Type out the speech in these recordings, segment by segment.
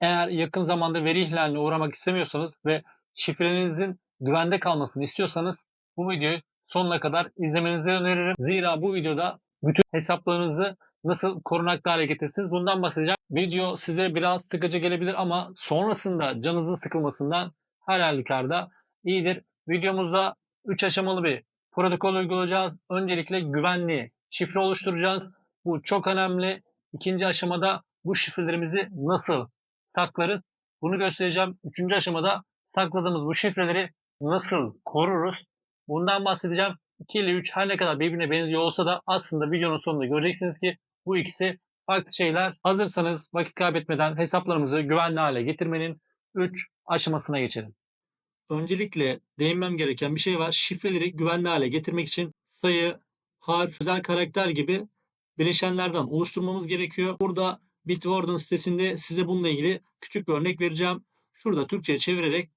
Eğer yakın zamanda veri ihlaline uğramak istemiyorsanız ve şifrenizin güvende kalmasını istiyorsanız bu videoyu sonuna kadar izlemenizi öneririm. Zira bu videoda bütün hesaplarınızı nasıl korunaklı hale getirirsiniz bundan bahsedeceğim. Video size biraz sıkıcı gelebilir ama sonrasında canınızın sıkılmasından her halükarda iyidir. Videomuzda 3 aşamalı bir protokol uygulayacağız. Öncelikle güvenli şifre oluşturacağız. Bu çok önemli. İkinci aşamada bu şifrelerimizi nasıl saklarız? Bunu göstereceğim. Üçüncü aşamada sakladığımız bu şifreleri nasıl koruruz? Bundan bahsedeceğim. 2 ile 3 her ne kadar birbirine benziyor olsa da aslında videonun sonunda göreceksiniz ki bu ikisi farklı şeyler. Hazırsanız vakit kaybetmeden hesaplarımızı güvenli hale getirmenin 3 aşamasına geçelim. Öncelikle değinmem gereken bir şey var. Şifreleri güvenli hale getirmek için sayı, harf, özel karakter gibi bileşenlerden oluşturmamız gerekiyor. Burada Bitwarden sitesinde size bununla ilgili küçük bir örnek vereceğim. Şurada Türkçe'ye çevirerek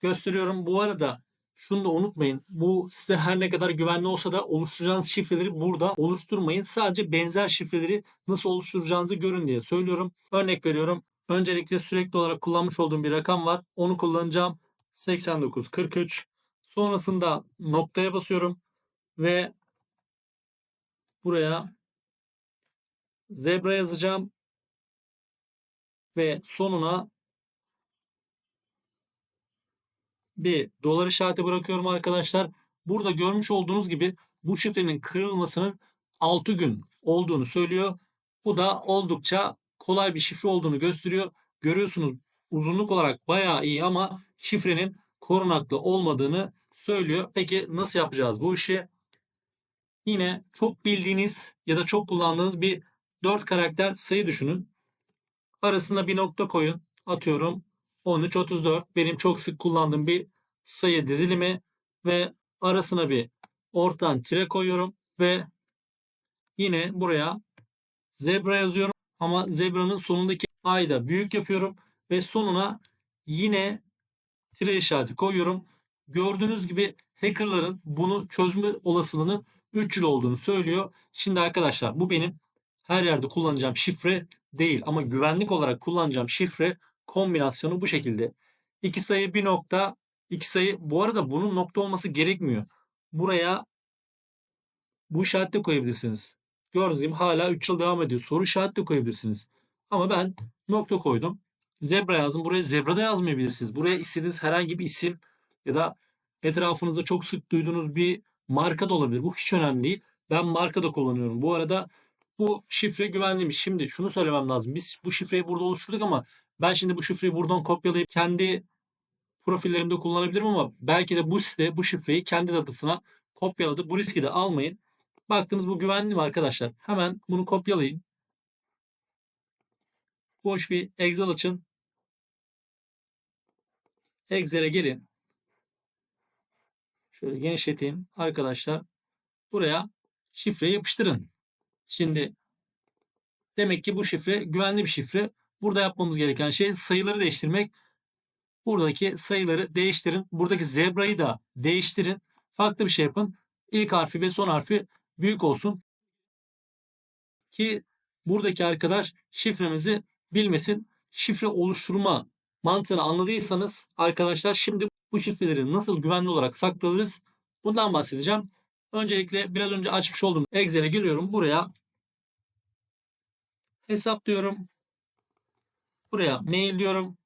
gösteriyorum. Bu arada şunu da unutmayın. Bu site her ne kadar güvenli olsa da oluşturacağınız şifreleri burada oluşturmayın. Sadece benzer şifreleri nasıl oluşturacağınızı görün diye söylüyorum. Örnek veriyorum. Öncelikle sürekli olarak kullanmış olduğum bir rakam var. Onu kullanacağım. 8943. Sonrasında noktaya basıyorum ve buraya zebra yazacağım ve sonuna bir dolar işareti bırakıyorum arkadaşlar. Burada görmüş olduğunuz gibi bu şifrenin kırılmasının 6 gün olduğunu söylüyor. Bu da oldukça kolay bir şifre olduğunu gösteriyor. Görüyorsunuz uzunluk olarak bayağı iyi ama şifrenin korunaklı olmadığını söylüyor. Peki nasıl yapacağız bu işi? Yine çok bildiğiniz ya da çok kullandığınız bir 4 karakter sayı düşünün. Arasına bir nokta koyun. Atıyorum 13 34 benim çok sık kullandığım bir sayı dizilimi ve arasına bir ortadan tire koyuyorum ve yine buraya zebra yazıyorum ama zebranın sonundaki a'yı da büyük yapıyorum ve sonuna yine tire işareti koyuyorum. Gördüğünüz gibi hackerların bunu çözme olasılığının 3 yıl olduğunu söylüyor. Şimdi arkadaşlar bu benim her yerde kullanacağım şifre değil ama güvenlik olarak kullanacağım şifre kombinasyonu bu şekilde. İki sayı bir nokta, iki sayı. Bu arada bunun nokta olması gerekmiyor. Buraya bu işareti de koyabilirsiniz. Gördüğünüz gibi hala 3 yıl devam ediyor. Soru işareti de koyabilirsiniz. Ama ben nokta koydum. Zebra yazdım. Buraya zebra da yazmayabilirsiniz. Buraya istediğiniz herhangi bir isim ya da etrafınızda çok sık duyduğunuz bir marka da olabilir. Bu hiç önemli değil. Ben marka da kullanıyorum. Bu arada bu şifre güvenliymiş. Şimdi şunu söylemem lazım. Biz bu şifreyi burada oluşturduk ama ben şimdi bu şifreyi buradan kopyalayıp kendi profillerimde kullanabilirim ama belki de bu site bu şifreyi kendi datasına kopyaladı. Bu riski de almayın. Baktınız bu güvenli mi arkadaşlar? Hemen bunu kopyalayın. Boş bir Excel açın. Excel'e gelin. Şöyle genişleteyim arkadaşlar. Buraya şifreyi yapıştırın. Şimdi demek ki bu şifre güvenli bir şifre. Burada yapmamız gereken şey sayıları değiştirmek. Buradaki sayıları değiştirin. Buradaki zebrayı da değiştirin. Farklı bir şey yapın. İlk harfi ve son harfi büyük olsun. Ki buradaki arkadaş şifremizi bilmesin. Şifre oluşturma mantığını anladıysanız arkadaşlar şimdi bu şifreleri nasıl güvenli olarak saklarız bundan bahsedeceğim. Öncelikle biraz önce açmış olduğum Excel'e giriyorum. Buraya hesaplıyorum. Buraya mail diyorum.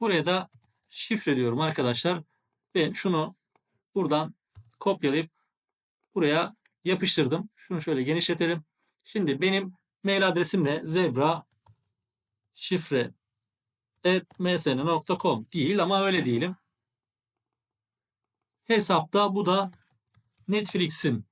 Buraya da şifre diyorum arkadaşlar. Ve şunu buradan kopyalayıp buraya yapıştırdım. Şunu şöyle genişletelim. Şimdi benim mail adresim ne? Zebra şifre msn.com değil ama öyle değilim. Hesapta bu da Netflix'in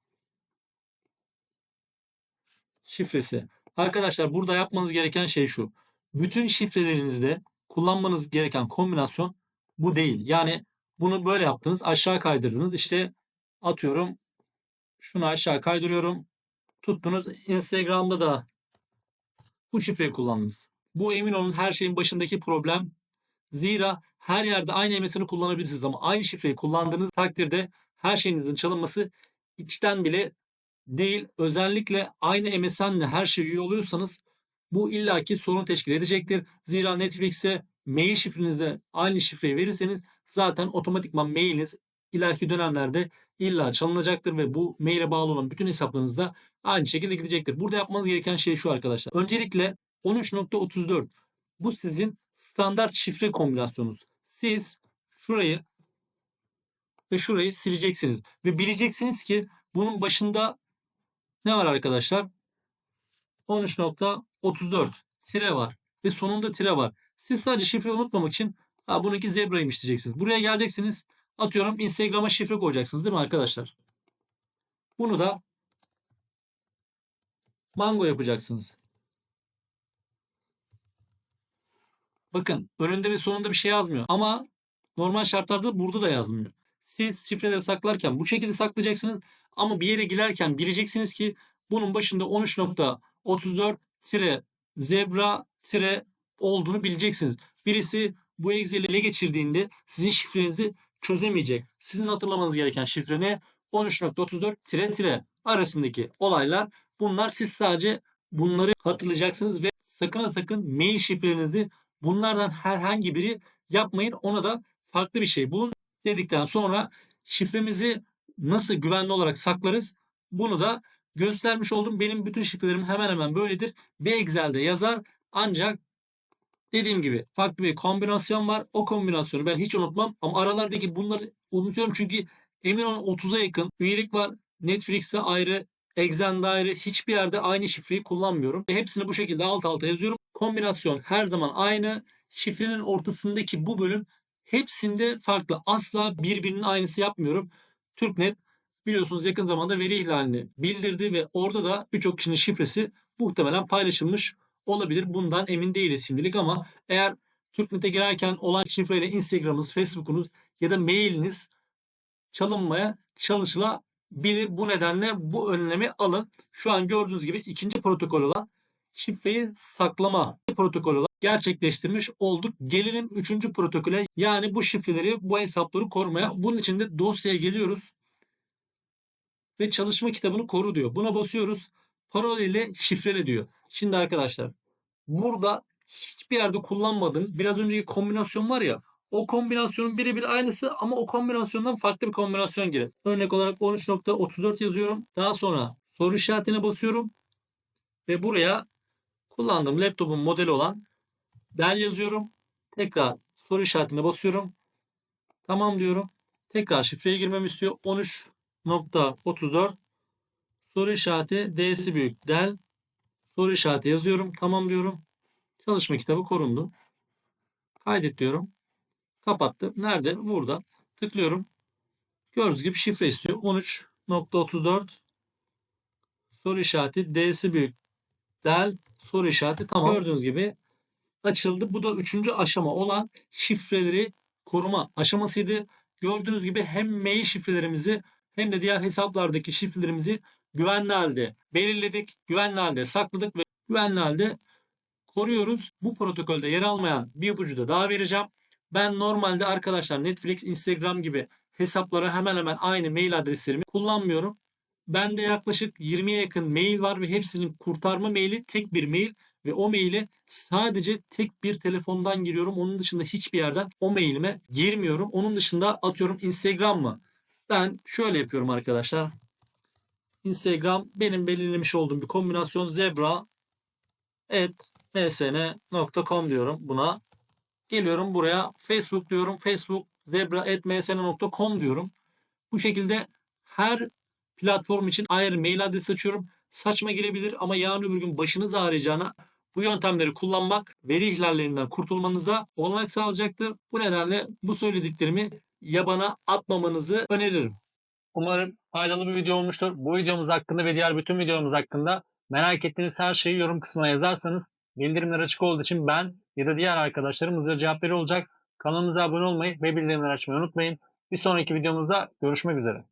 şifresi. Arkadaşlar burada yapmanız gereken şey şu. Bütün şifrelerinizde kullanmanız gereken kombinasyon bu değil. Yani bunu böyle yaptınız aşağı kaydırdınız. İşte atıyorum şunu aşağı kaydırıyorum. Tuttunuz Instagram'da da bu şifreyi kullandınız. Bu emin olun her şeyin başındaki problem. Zira her yerde aynı MSN'i kullanabilirsiniz ama aynı şifreyi kullandığınız takdirde her şeyinizin çalınması içten bile değil. Özellikle aynı MSN'le her şey üye oluyorsanız Bu illaki sorun teşkil edecektir. Zira Netflix'e mail şifrenize aynı şifreyi verirseniz zaten otomatikman mailiniz ileriki dönemlerde illa çalınacaktır ve bu maile bağlı olan bütün hesaplarınız da aynı şekilde gidecektir. Burada yapmanız gereken şey şu arkadaşlar. Öncelikle 13.34 bu sizin standart şifre kombinasyonunuz. Siz şurayı ve şurayı sileceksiniz. Ve bileceksiniz ki bunun başında ne var arkadaşlar? 13.34 tire var. Ve sonunda tire var. Siz sadece şifreyi unutmamak için ha bununki zebraymış diyeceksiniz. Buraya geleceksiniz. Atıyorum Instagram'a şifre koyacaksınız değil mi arkadaşlar? Bunu da mango yapacaksınız. Bakın önünde ve sonunda bir şey yazmıyor. Ama normal şartlarda burada da yazmıyor. Siz şifreleri saklarken bu şekilde saklayacaksınız. Ama bir yere girerken bileceksiniz ki bunun başında 13.34 tire zebra tire olduğunu bileceksiniz. Birisi bu Excel'i ele geçirdiğinde sizin şifrenizi çözemeyecek. Sizin hatırlamanız gereken şifre ne? 13.34 tire tire arasındaki olaylar. Bunlar siz sadece bunları hatırlayacaksınız ve sakın sakın mail şifrelerinizi bunlardan herhangi biri yapmayın. Ona da farklı bir şey bulun dedikten sonra şifremizi nasıl güvenli olarak saklarız? Bunu da göstermiş oldum. Benim bütün şifrelerim hemen hemen böyledir. Bir Excel'de yazar ancak dediğim gibi farklı bir kombinasyon var. O kombinasyonu ben hiç unutmam ama aralardaki bunları unutuyorum çünkü emin olun 30'a yakın üyelik var. Netflix'te ayrı, Exxen'de ayrı hiçbir yerde aynı şifreyi kullanmıyorum. Hepsini bu şekilde alt alta yazıyorum. Kombinasyon her zaman aynı. Şifrenin ortasındaki bu bölüm hepsinde farklı. Asla birbirinin aynısı yapmıyorum. TürkNet biliyorsunuz yakın zamanda veri ihlalini bildirdi ve orada da birçok kişinin şifresi muhtemelen paylaşılmış olabilir. Bundan emin değiliz şimdilik ama eğer TürkNet'e girerken olan şifreyle Instagram'ınız, Facebook'unuz ya da mailiniz çalınmaya çalışılabilir. Bu nedenle bu önlemi alın. Şu an gördüğünüz gibi ikinci protokol olan şifreyi saklama protokolü olarak gerçekleştirmiş olduk. Gelelim üçüncü protokole yani bu şifreleri, bu hesapları korumaya. Bunun için de dosyaya geliyoruz ve çalışma kitabını koru diyor. Buna basıyoruz. Parola ile şifrele diyor. Şimdi arkadaşlar burada hiçbir yerde kullanmadığınız biraz önceki kombinasyon var ya o kombinasyonun birebir aynısı ama o kombinasyondan farklı bir kombinasyon girin. Örnek olarak 13.34 yazıyorum. Daha sonra soru işaretine basıyorum. Ve buraya kullandığım laptopun modeli olan Dell yazıyorum. Tekrar soru işaretine basıyorum. Tamam diyorum. Tekrar şifreye girmemi istiyor. 13.34 soru işareti D'si büyük Dell soru işareti yazıyorum. Tamam diyorum. Çalışma kitabı korundu. Kaydet diyorum. Kapattım. Nerede? Burada. Tıklıyorum. Gördüğünüz gibi şifre istiyor. 13.34 soru işareti D'si büyük Del soru işareti tamam. Gördüğünüz gibi açıldı. Bu da üçüncü aşama olan şifreleri koruma aşamasıydı. Gördüğünüz gibi hem mail şifrelerimizi hem de diğer hesaplardaki şifrelerimizi güvenli halde belirledik. Güvenli halde sakladık ve güvenli halde koruyoruz. Bu protokolde yer almayan bir ipucu da daha vereceğim. Ben normalde arkadaşlar Netflix, Instagram gibi hesaplara hemen hemen aynı mail adreslerimi kullanmıyorum. Bende yaklaşık 20'ye yakın mail var ve hepsinin kurtarma maili tek bir mail ve o maile sadece tek bir telefondan giriyorum. Onun dışında hiçbir yerden o mailime girmiyorum. Onun dışında atıyorum Instagram mı? Ben şöyle yapıyorum arkadaşlar. Instagram benim belirlemiş olduğum bir kombinasyon zebra et msn.com diyorum buna. Geliyorum buraya Facebook diyorum. Facebook zebra et msn.com diyorum. Bu şekilde her platform için ayrı mail adresi açıyorum. Saçma girebilir ama yarın öbür gün başınız ağrıyacağına bu yöntemleri kullanmak veri ihlallerinden kurtulmanıza olanak sağlayacaktır. Bu nedenle bu söylediklerimi yabana atmamanızı öneririm. Umarım faydalı bir video olmuştur. Bu videomuz hakkında ve diğer bütün videolarımız hakkında merak ettiğiniz her şeyi yorum kısmına yazarsanız bildirimler açık olduğu için ben ya da diğer arkadaşlarım hızlıca cevap veriyor olacak. Kanalımıza abone olmayı ve bildirimleri açmayı unutmayın. Bir sonraki videomuzda görüşmek üzere.